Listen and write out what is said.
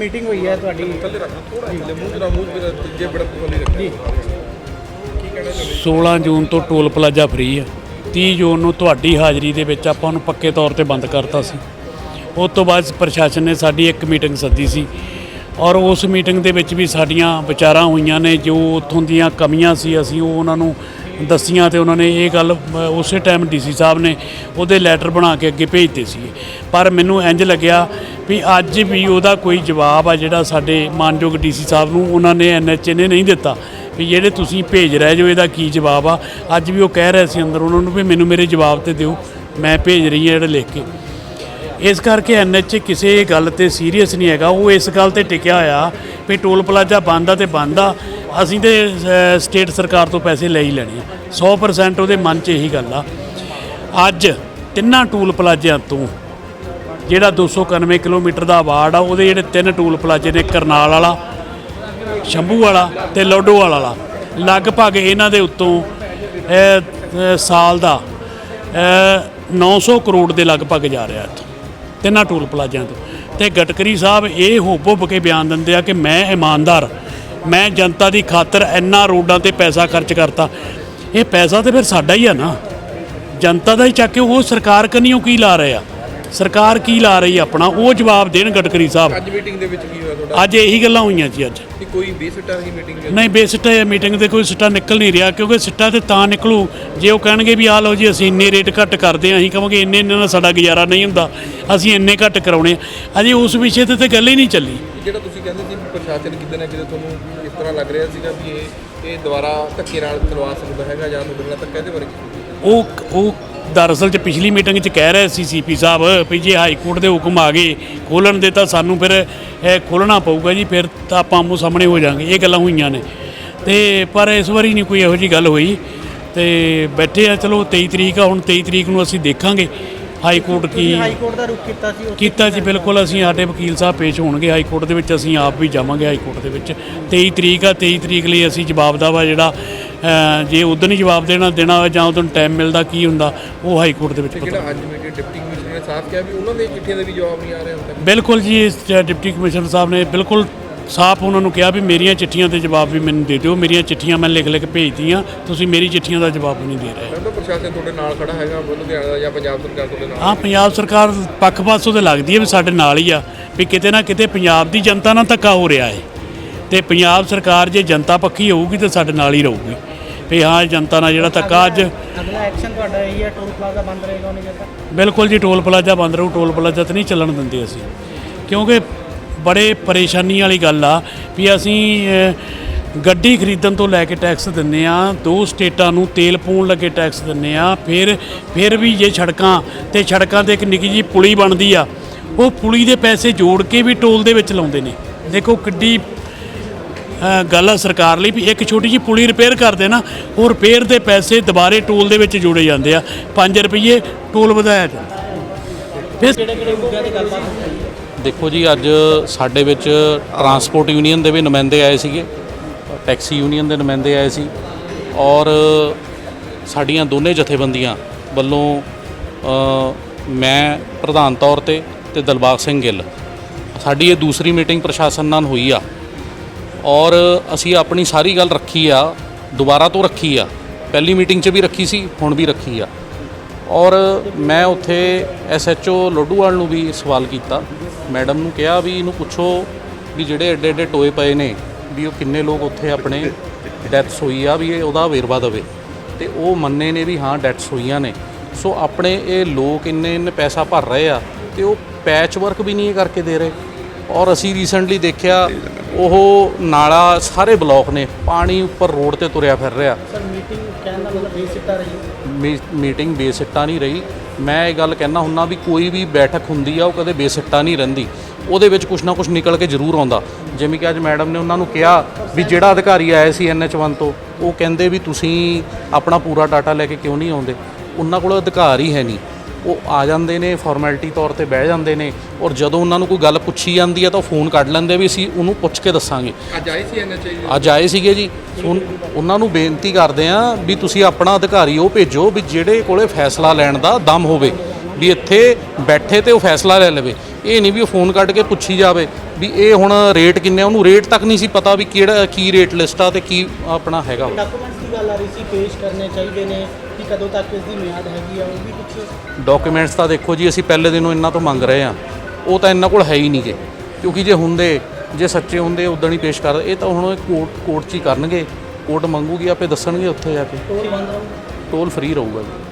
Meeting ਹੋਈ ਹੈ ਤੁਹਾਡੀ। ਥੱਲੇ ਰੱਖ ਥੋੜਾ ਜਿਹਾ ਮੂੰਹ ਜਰਾ ਮੂੰਹ ਮੇਰਾ ਜੇ ਬੜਾ ਖੋਲੀ ਰੱਖ। ਜੀ। 16 ਜੂਨ ਤੋਂ ਟੋਲ ਪਲਾਜ਼ਾ ਫ੍ਰੀ ਆ। 30 ਜੂਨ ਨੂੰ ਤੁਹਾਡੀ ਹਾਜ਼ਰੀ ਦੇ ਵਿੱਚ ਆਪਾਂ ਉਹਨੂੰ ਪੱਕੇ ਤੌਰ ਤੇ ਬੰਦ ਕਰਤਾ ਸੀ। ਉਸ ਤੋਂ ਬਾਅਦ ਪ੍ਰਸ਼ਾਸਨ ਨੇ ਸਾਡੀ ਇੱਕ ਮੀਟਿੰਗ ਸੱਦੀ ਸੀ। ਔਰ ਉਸ ਮੀਟਿੰਗ ਦੇ ਵਿੱਚ ਵੀ ਸਾਡੀਆਂ ਵਿਚਾਰਾਂ ਹੋਈਆਂ ਨੇ ਜੋ ਉੱਥੋਂ ਦੀਆਂ ਕਮੀਆਂ ਸੀ ਅਸੀਂ ਉਹ ਉਹਨਾਂ ਨੂੰ ਦੱਸੀਆਂ ਤੇ ਉਹਨਾਂ ਨੇ ਇਹ ਗੱਲ ਉਸੇ ਟਾਈਮ ਡੀਸੀ ਸਾਹਿਬ ਨੇ ਉਹਦੇ ਲੈਟਰ ਬਣਾ ਕੇ ਅੱਗੇ ਭੇਜਤੇ ਸੀ ਪਰ ਮੈਨੂੰ ਇੰਜ ਲੱਗਿਆ ਵੀ ਅੱਜ ਵੀ ਉਹਦਾ ਕੋਈ ਜਵਾਬ ਆ ਜਿਹੜਾ ਸਾਡੇ ਮਾਨਯੋਗ ਡੀਸੀ ਸਾਹਿਬ ਨੂੰ ਉਹਨਾਂ ਨੇ ਐਨਐਚਏ ਨੇ ਨਹੀਂ ਦਿੱਤਾ। ਵੀ ਜਿਹੜੇ ਤੁਸੀਂ ਭੇਜ ਰਹੇ ਜੋ ਇਹਦਾ ਕੀ ਜਵਾਬ ਆ, ਅੱਜ ਵੀ ਉਹ ਕਹਿ ਰਹੇ ਸੀ ਅੰਦਰ ਉਹਨਾਂ ਨੂੰ ਵੀ ਮੈਨੂੰ ਮੇਰੇ ਜਵਾਬ ਤੇ ਦਿਓ, ਮੈਂ ਭੇਜ ਰਹੀ ਹਾਂ ਜਿਹੜਾ ਲਿਖ ਕੇ। ਇਸ ਕਰਕੇ ਐਨਐਚਏ ਕਿਸੇ ਗੱਲ ਤੇ ਸੀਰੀਅਸ ਨਹੀਂ ਹੈਗਾ। ਉਹ ਇਸ ਗੱਲ ਤੇ ਟਿਕਿਆ ਹੋਇਆ ਵੀ ਟੋਲ ਪਲਾਜ਼ਾ ਬੰਦ ਆ ਤੇ ਬੰਦ ਆ। ਅਸੀਂ ਤੇ ਸਟੇਟ ਸਰਕਾਰ ਤੋਂ ਪੈਸੇ ਲੈ ਹੀ ਲੈਣੇ ਆ। 100% ਉਹਦੇ ਮਨ 'ਚ ਇਹੀ ਗੱਲ ਆ। ਅੱਜ ਤਿੰਨਾਂ ਟੂਲ ਪਲਾਜ਼ਿਆਂ ਤੋਂ ਜਿਹੜਾ 291 ਕਿਲੋਮੀਟਰ ਦਾ ਵਾਰਡ ਆ ਉਹਦੇ ਜਿਹੜੇ ਤਿੰਨ ਟੂਲ ਪਲਾਜ਼ੇ ਨੇ ਕਰਨਾਲ ਵਾਲਾ ਸ਼ੰਭੂ ਵਾਲਾ ਤੇ ਲੋਡੋਵਾਲ ਵਾਲਾ ਲਗਭਗ ਇਹਨਾਂ ਦੇ ਉੱਤੋਂ ਸਾਲ ਦਾ ਅ, 900 ਕਰੋੜ ਦੇ ਲਗਭਗ ਜਾ ਰਿਹਾ ਇੱਥੋਂ ਤਿੰਨਾਂ ਟੂਲ ਪਲਾਜ਼ਿਆਂ ਤੋਂ। ਤੇ ਗਟਕਰੀ ਸਾਹਿਬ ਇਹ ਹੁੱਬ ਹੁੱਬ ਕੇ ਬਿਆਨ ਦਿੰਦੇ ਆ ਕਿ ਮੈਂ ਇਮਾਨਦਾਰ ਮੈਂ ਜਨਤਾ ਦੀ ਖਾਤਰ ਇੰਨਾ ਰੋਡਾਂ ਤੇ ਪੈਸਾ ਖਰਚ ਕਰਤਾ। ਇਹ ਪੈਸਾ ਤੇ ਫਿਰ ਸਾਡਾ ਹੀ ਆ ਨਾ। ਜਨਤਾ ਦਾ ਹੀ ਚੱਕ ਕੇ ਉਹ ਸਰਕਾਰ ਕੰਨੀਓ ਕੀ ਲਾ ਰਹੇ ਆ? ਸਰਕਾਰ ਕੀ ਲਾ ਰਹੀ ਆ ਆਪਣਾ? ਉਹ ਜਵਾਬ ਦੇਣ ਗਟਕਰੀ ਸਾਹਿਬ। ਅੱਜ ਮੀਟਿੰਗ ਦੇ ਵਿੱਚ ਕੀ ਹੋਇਆ ਤੁਹਾਡਾ? ਅੱਜ ਇਹੀ ਗੱਲਾਂ ਹੋਈਆਂ ਜੀ ਅੱਜ। ਕਿ ਕੋਈ ਬੇਸਿੱਟਾ ਹੀ ਮੀਟਿੰਗ ਨਹੀਂ ਬੇਸਿੱਟਾ ਮੀਟਿੰਗ ਤੇ ਕੋਈ ਸਿੱਟਾ ਨਿਕਲ ਨਹੀਂ ਰਿਹਾ ਕਿਉਂਕਿ ਸਿੱਟਾ ਤੇ ਤਾਂ ਨਿਕਲੂ। ਜੇ ਉਹ ਕਹਿਣਗੇ ਵੀ ਆਹ ਲਓ ਜੀ ਅਸੀਂ ਇੰਨੇ ਰੇਟ ਘੱਟ ਕਰਦੇ ਹਾਂ ਅਸੀਂ ਕਹਾਂਗੇ ਇੰਨੇ ਇੰਨੇ ਨਾਲ ਸਾਡਾ ਗੁਜ਼ਾਰਾ ਨਹੀਂ ਹੁੰਦਾ ਅਸੀਂ ਇੰਨੇ ਘੱਟ ਕਰਾਉਣੇ ਆ। ਅਜੇ ਉਸ ਵਿਸ਼ੇ ਤੇ ਤੇ ਗੱਲ ਹੀ ਨਹੀਂ ਚੱਲੀ। ਜਿਹੜਾ ਤੁਸੀਂ ਕਹਿੰਦੇ ਸੀ ਵੀ ਪ੍ਰਸ਼ਾਸਨ ਕਿਤੇ ਨਾ ਕਿਤੇ ਤੁਹਾਨੂੰ ਇਸ ਤਰ੍ਹਾਂ ਲੱਗ ਰਿਹਾ ਸੀਗਾ ਵੀ ਇਹ ਇਹ ਦੁਬਾਰਾ ਧੱਕੇ ਨਾਲ ਕਰਵਾ ਸਕਦਾ ਹੈਗਾ ਜਾਂ ਤੁਹਾਡੇ ਨਾਲ ਧੱਕਾ ਇਹਦੇ ਬਾਰੇ ਕੀ? ਉਹ ਉਹ ਦਰਅਸਲ ਚ ਪਿਛਲੀ ਮੀਟਿੰਗ 'ਚ ਕਹਿ ਰਹੇ ਸੀ ਸੀਪੀ ਸਾਹਿਬ ਵੀ ਜੇ ਹਾਈ ਕੋਰਟ ਦੇ ਹੁਕਮ ਆ ਗਏ ਖੋਲਣ ਦੇ ਤਾਂ ਸਾਨੂੰ ਫਿਰ ਇਹ ਖੋਲਣਾ ਪਊਗਾ ਜੀ ਫਿਰ ਤਾਂ ਆਪਾਂ ਆਮੋ ਸਾਹਮਣੇ ਹੋ ਜਾਾਂਗੇ। ਇਹ ਗੱਲਾਂ ਹੋਈਆਂ ਨੇ। ਤੇ ਪਰ ਇਸ ਵਾਰੀ ਨਹੀਂ ਕੋਈ ਇਹੋ ਜੀ ਗੱਲ ਹੋਈ। ਤੇ ਬੈਠੇ ਆ ਚਲੋ 23 ਤਰੀਕ ਆ ਹੁਣ 23 ਤਰੀਕ ਨੂੰ ਅਸੀਂ ਦੇਖਾਂਗੇ ਹਾਈ ਕੋਰਟ ਕੀ ਹਾਈ ਕੋਰਟ ਦਾ ਰੁਖ ਕੀਤਾ ਸੀ ਕੀਤਾ ਜੀ ਬਿਲਕੁਲ ਅਸੀਂ ਸਾਡੇ ਵਕੀਲ ਸਾਹਿਬ ਪੇਸ਼ ਹੋਣਗੇ ਹਾਈ ਕੋਰਟ ਦੇ ਵਿੱਚ ਅਸੀਂ ਆਪ ਵੀ ਜਾਵਾਂਗੇ ਹਾਈ ਕੋਰਟ ਦੇ ਵਿੱਚ। 23 ਤਰੀਕ ਆ 23 ਤਰੀਕ ਲਈ ਅਸੀਂ ਜਵਾਬ ਦਾ ਵਾ ਜਿਹੜਾ ਜੇ ਉਦੋਂ ਹੀ ਜਵਾਬ ਦੇਣਾ ਦੇਣਾ ਹੋਇਆ ਜਾਂ ਉਦੋਂ ਟਾਈਮ ਮਿਲਦਾ ਕੀ ਹੁੰਦਾ ਉਹ ਹਾਈ ਕੋਰਟ ਦੇ ਵਿੱਚ ਪਤਾ ਜਿਹੜਾ ਅੱਜ ਮੀਟਿੰਗ ਡਿਪਟੀ ਕਮਿਸ਼ਨਰ ਨੇ ਸਾਫ਼ ਕਿਹਾ ਵੀ ਉਹਨਾਂ ਦੇ ਚਿੱਠੀਆਂ ਦੇ ਵੀ ਜਵਾਬ ਨਹੀਂ ਆ ਰਹੇ ਹੁਣ ਤੱਕ। ਬਿਲਕੁਲ ਜੀ ਇਸ ਡਿਪਟੀ ਕਮਿਸ਼ਨਰ ਸਾਹਿਬ ਨੇ ਬਿਲਕੁਲ ਸਾਫ਼ ਉਹਨਾਂ ਨੂੰ ਕਿਹਾ ਵੀ ਮੇਰੀਆਂ ਚਿੱਠੀਆਂ ਦੇ ਜਵਾਬ ਵੀ ਮੈਨੂੰ ਦੇ ਦਿਓ ਮੇਰੀਆਂ ਚਿੱਠੀਆਂ ਮੈਂ ਲਿਖ ਲਿਖ ਭੇਜਤੀਆਂ ਤੁਸੀਂ ਮੇਰੀ ਚਿੱਠੀਆਂ ਦਾ ਜਵਾਬ ਨਹੀਂ ਦੇ ਰਹੇ। ਕਹਿੰਦਾ ਪ੍ਰਸ਼ਾਸਨ ਤੁਹਾਡੇ ਨਾਲ ਖੜਾ ਹੈਗਾ ਲੁਧਿਆਣਾ ਦਾ ਜਾਂ ਪੰਜਾਬ ਸਰਕਾਰ ਤੁਹਾਡੇ ਨਾਲ? ਹਾਂ ਪੰਜਾਬ ਸਰਕਾਰ ਪੱਖ ਪਾਸੋਂ ਤੇ ਲੱਗਦੀ ਹੈ ਵੀ ਸਾਡੇ ਨਾਲ ਹੀ ਆ ਵੀ ਕਿਤੇ ਨਾ ਕਿਤੇ ਪੰਜਾਬ ਦੀ ਜਨਤਾ ਨਾਲ ਧੱਕਾ ਹੋ ਰਿਹਾ ਹੈ। ਤੇ ਪੰਜਾਬ ਸਰਕਾਰ ਜੇ ਜਨਤਾ ਪੱਖੀ ਹੋਊਗੀ ਤੇ ਸਾਡੇ ਨਾਲ ਹੀ ਰਹੂਗੀ। ਵੀ ਹਾਂ ਜਨਤਾ ਨਾਲ ਜਿਹੜਾ ਧੱਕਾ ਅੱਜ ਅਗਲਾ ਐਕਸ਼ਨ ਤੁਹਾਡਾ ਇਹੀ ਹੈ ਟੋਲ ਪਲਾਜ਼ਾ ਬੰਦ ਰਹੇਗਾ ਉਹਨੇ ਜਿਹੜਾ ਬਿਲਕੁਲ ਜੀ ਟੋਲ ਪਲਾਜ਼ਾ ਬੰਦ ਰਹੂ ਟੋਲ ਪਲਾਜ਼ਾ ਤੇ ਨਹੀਂ ਚੱਲਣ ਦਿੰਦੇ ਅਸੀਂ। ਕਿਉਂਕਿ ਬੜੇ ਪਰੇਸ਼ਾਨੀ ਵਾਲੀ ਗੱਲ ਆ ਵੀ ਅਸੀਂ ਗੱਡੀ ਖਰੀਦਣ ਤੋਂ ਲੈ ਕੇ ਟੈਕਸ ਦਿੰਨੇ ਆ ਦੋ ਸਟੇਟਾਂ ਨੂੰ ਤੇਲ ਪਾਉਣ ਲੱਗੇ ਟੈਕਸ ਦਿੰਨੇ ਆ ਫਿਰ ਫਿਰ ਵੀ ਜੇ ਸੜਕਾਂ ਤੇ ਸੜਕਾਂ ਤੇ ਇੱਕ ਨਿੱਕੀ ਜੀ ਪੁਲੀ ਬਣਦੀ ਆ ਉਹ ਪੁਲੀ ਦੇ ਪੈਸੇ ਜੋੜ ਕੇ ਵੀ ਟੋਲ ਦੇ ਵਿੱਚ ਲਾਉਂਦੇ ਨੇ। ਦੇਖੋ ਕਿੱਡੀ ਗੱਲ ਆ ਸਰਕਾਰ ਲਈ ਵੀ ਇੱਕ ਛੋਟੀ ਜੀ ਪੁਲੀ ਰਿਪੇਅਰ ਕਰਦੇ ਨਾ, ਉਹ ਰਿਪੇਅਰ ਦੇ ਪੈਸੇ ਦੁਬਾਰੇ ਟੋਲ ਦੇ ਵਿੱਚ ਜੋੜੇ ਜਾਂਦੇ ਆ। 5 ਰੁਪਏ ਟੋਲ ਵਧਾਇਆ ਜਾਂਦਾ। ਫਿਰ ਦੇਖੋ ਜੀ, ਅੱਜ ਸਾਡੇ ਵਿੱਚ ਟਰਾਂਸਪੋਰਟ ਯੂਨੀਅਨ ਦੇ ਵੀ ਨੁਮਾਇੰਦੇ ਆਏ ਸੀਗੇ, ਟੈਕਸੀ ਯੂਨੀਅਨ ਦੇ ਨੁਮਾਇੰਦੇ ਆਏ ਸੀ, ਔਰ ਸਾਡੀਆਂ ਦੋਨੇ ਜਥੇਬੰਦੀਆਂ ਵੱਲੋਂ ਮੈਂ ਪ੍ਰਧਾਨ ਤੌਰ ਤੇ ਤੇ ਦਿਲਬਾਗ ਸਿੰਘ ਗਿੱਲ, ਸਾਡੀ ਇਹ ਦੂਸਰੀ ਮੀਟਿੰਗ ਪ੍ਰਸ਼ਾਸਨ ਨਾਲ ਹੋਈ ਆ। ਔਰ ਅਸੀਂ ਆਪਣੀ ਸਾਰੀ ਗੱਲ ਰੱਖੀ ਆ, ਦੁਬਾਰਾ ਤੋਂ ਰੱਖੀ ਆ। ਪਹਿਲੀ ਮੀਟਿੰਗ 'ਚ ਵੀ ਰੱਖੀ ਸੀ, ਹੁਣ ਵੀ ਰੱਖੀ ਆ। ਔਰ ਮੈਂ ਉੱਥੇ ਐਸਐਚਓ ਲੋਡੂਵਾਲ ਨੂੰ ਵੀ ਸਵਾਲ ਕੀਤਾ। ਮੈਡਮ ਨੂੰ ਕਿਹਾ ਵੀ ਇਹਨੂੰ ਪੁੱਛੋ ਵੀ ਜਿਹੜੇ ਐਡੇ ਐਡੇ ਟੋਏ ਪਏ ਨੇ ਵੀ ਉਹ ਕਿੰਨੇ ਲੋਕ ਉੱਥੇ ਆਪਣੇ ਡੈਥਸ ਹੋਈ ਆ, ਵੀ ਇਹ ਉਹਦਾ ਵੇਰਵਾ ਦੇਵੇ। ਤੇ ਉਹ ਮੰਨੇ ਨੇ ਵੀ ਹਾਂ, ਡੈਥਸ ਹੋਈਆਂ ਨੇ। ਸੋ ਆਪਣੇ ਇਹ ਲੋਕ ਇੰਨੇ ਇੰਨੇ ਪੈਸਾ ਭਰ ਰਹੇ ਆ ਤੇ ਉਹ ਪੈਚ ਵਰਕ ਵੀ ਨਹੀਂ ਇਹ ਕਰਕੇ ਦੇ ਰਹੇ। ਔਰ ਅਸੀਂ ਰੀਸੈਂਟਲੀ ਦੇਖਿਆ ਉਹ ਨਾਲਾ ਸਾਰੇ ਬਲੌਕ ਨੇ ਪਾਣੀ ਉੱਪਰ ਰੋਡ ਤੇ ਤੁਰਿਆ ਫਿਰ ਰਿਹਾ। ਸਰ ਮੀਟਿੰਗ ਕਹਿਣ ਦਾ ਮਤਲਬ ਬੇਸਿੱਟਾ ਰਹੀ? ਮੀਟਿੰਗ ਬੇਸਿੱਟਾ ਨਹੀਂ ਰਹੀ। ਮੈਂ ਇਹ ਗੱਲ ਕਹਿਣਾ ਹੁੰਨਾ ਵੀ ਕੋਈ ਵੀ ਬੈਠਕ ਹੁੰਦੀ ਆ ਉਹ ਕਦੇ ਬੇਸਿੱਟਾ ਨਹੀਂ ਰਹਿੰਦੀ। ਉਹਦੇ ਵਿੱਚ ਕੁਛ ਨਾ ਕੁਛ ਨਿਕਲ ਕੇ ਜ਼ਰੂਰ ਆਉਂਦਾ। ਜਿਵੇਂ ਕਿ ਅੱਜ ਮੈਡਮ ਨੇ ਉਹਨਾਂ ਨੂੰ ਕਿਹਾ ਵੀ ਜਿਹੜਾ ਅਧਿਕਾਰੀ ਆਇਆ ਸੀ ਐਨਐਚ1 ਤੋਂ ਉਹ ਕਹਿੰਦੇ ਵੀ ਤੁਸੀਂ ਆਪਣਾ ਪੂਰਾ ਡਾਟਾ ਲੈ ਕੇ ਕਿਉਂ ਨਹੀਂ ਆਉਂਦੇ? ਉਹਨਾਂ ਕੋਲ ਅਧਿਕਾਰ ਹੀ ਹੈ ਨਹੀਂ। ਉਹ ਆ ਜਾਂਦੇ ਨੇ ਫਾਰਮੈਲਿਟੀ ਤੌਰ ਤੇ ਬਹਿ ਜਾਂਦੇ ਨੇ ਔਰ ਜਦੋਂ ਉਹਨਾਂ ਨੂੰ ਕੋਈ ਗੱਲ ਪੁੱਛੀ ਜਾਂਦੀ ਹੈ ਤਾਂ ਉਹ ਫੋਨ ਕੱਢ ਲੈਂਦੇ ਵੀ ਅਸੀਂ ਉਹਨੂੰ ਪੁੱਛ ਕੇ ਦੱਸਾਂਗੇ। ਅੱਜ ਆਏ ਸੀ ਐਨਐਚਆਈ ਅੱਜ ਆਏ ਸੀਗੇ ਜੀ। ਉਹਨਾਂ ਨੂੰ ਬੇਨਤੀ ਕਰਦੇ ਆ ਵੀ ਤੁਸੀਂ ਆਪਣਾ ਅਧਿਕਾਰੀ ਉਹ ਭੇਜੋ ਵੀ ਜਿਹੜੇ ਕੋਲੇ ਫੈਸਲਾ ਲੈਣ ਦਾ ਦਮ ਹੋਵੇ ਵੀ ਇੱਥੇ ਬੈਠੇ ਤੇ ਉਹ ਫੈਸਲਾ ਲੈ ਲਵੇ। ਇਹ ਨਹੀਂ ਵੀ ਉਹ ਫੋਨ ਕੱਢ ਕੇ ਪੁੱਛੀ ਜਾਵੇ ਵੀ ਇਹ ਹੁਣ ਰੇਟ ਕਿੰਨੇ ਆ, ਉਹਨੂੰ ਰੇਟ ਤੱਕ ਨਹੀਂ ਸੀ ਪਤਾ ਵੀ ਕਿਹੜਾ ਕੀ ਰੇਟ ਲਿਸਟ ਆ ਤੇ ਕੀ ਆਪਣਾ ਹੈਗਾ ਵਾ। ਡਾਕੂਮੈਂਟਸ ਦੀ ਗੱਲ ਆ ਰਹੀ ਸੀ ਪੇਸ਼ ਕਰਨੇ ਚਾਹੀਦੇ ਨੇ। ਕਿ ਕਦੋਂ ਤੱਕ ਇਸ ਦੀ ਮਿਆਦ ਹੈਗੀ ਆ ਉਹ ਵੀ ਕੁਝ ਡਾਕੂਮੈਂਟਸ ਤਾਂ ਦੇਖੋ ਜੀ ਅਸੀਂ ਪਹਿਲੇ ਦਿਨੋਂ ਇਹਨਾਂ ਤੋਂ ਮੰਗ ਰਹੇ ਆ ਉਹ ਤਾਂ ਇਹਨਾਂ ਕੋਲ ਹੈ ਹੀ ਨਹੀਂਗੇ। ਕਿਉਂਕਿ ਜੇ ਹੁੰਦੇ ਜੇ ਸੱਚੇ ਹੁੰਦੇ ਉਦੋਂ ਹੀ ਪੇਸ਼ ਕਰ ਇਹ ਤਾਂ ਹੁਣ ਕੋਰਟ ਕੋਰਟ 'ਚ ਹੀ ਕਰਨਗੇ। ਕੋਰਟ ਮੰਗੂਗੀ ਆਪੇ ਦੱਸਣਗੇ ਉੱਥੇ ਜਾ ਕੇ। ਟੋਲ ਬੰਦ ਰਹੂਗਾ ਟੋਲ ਫ੍ਰੀ ਰਹੂਗਾ ਜੀ।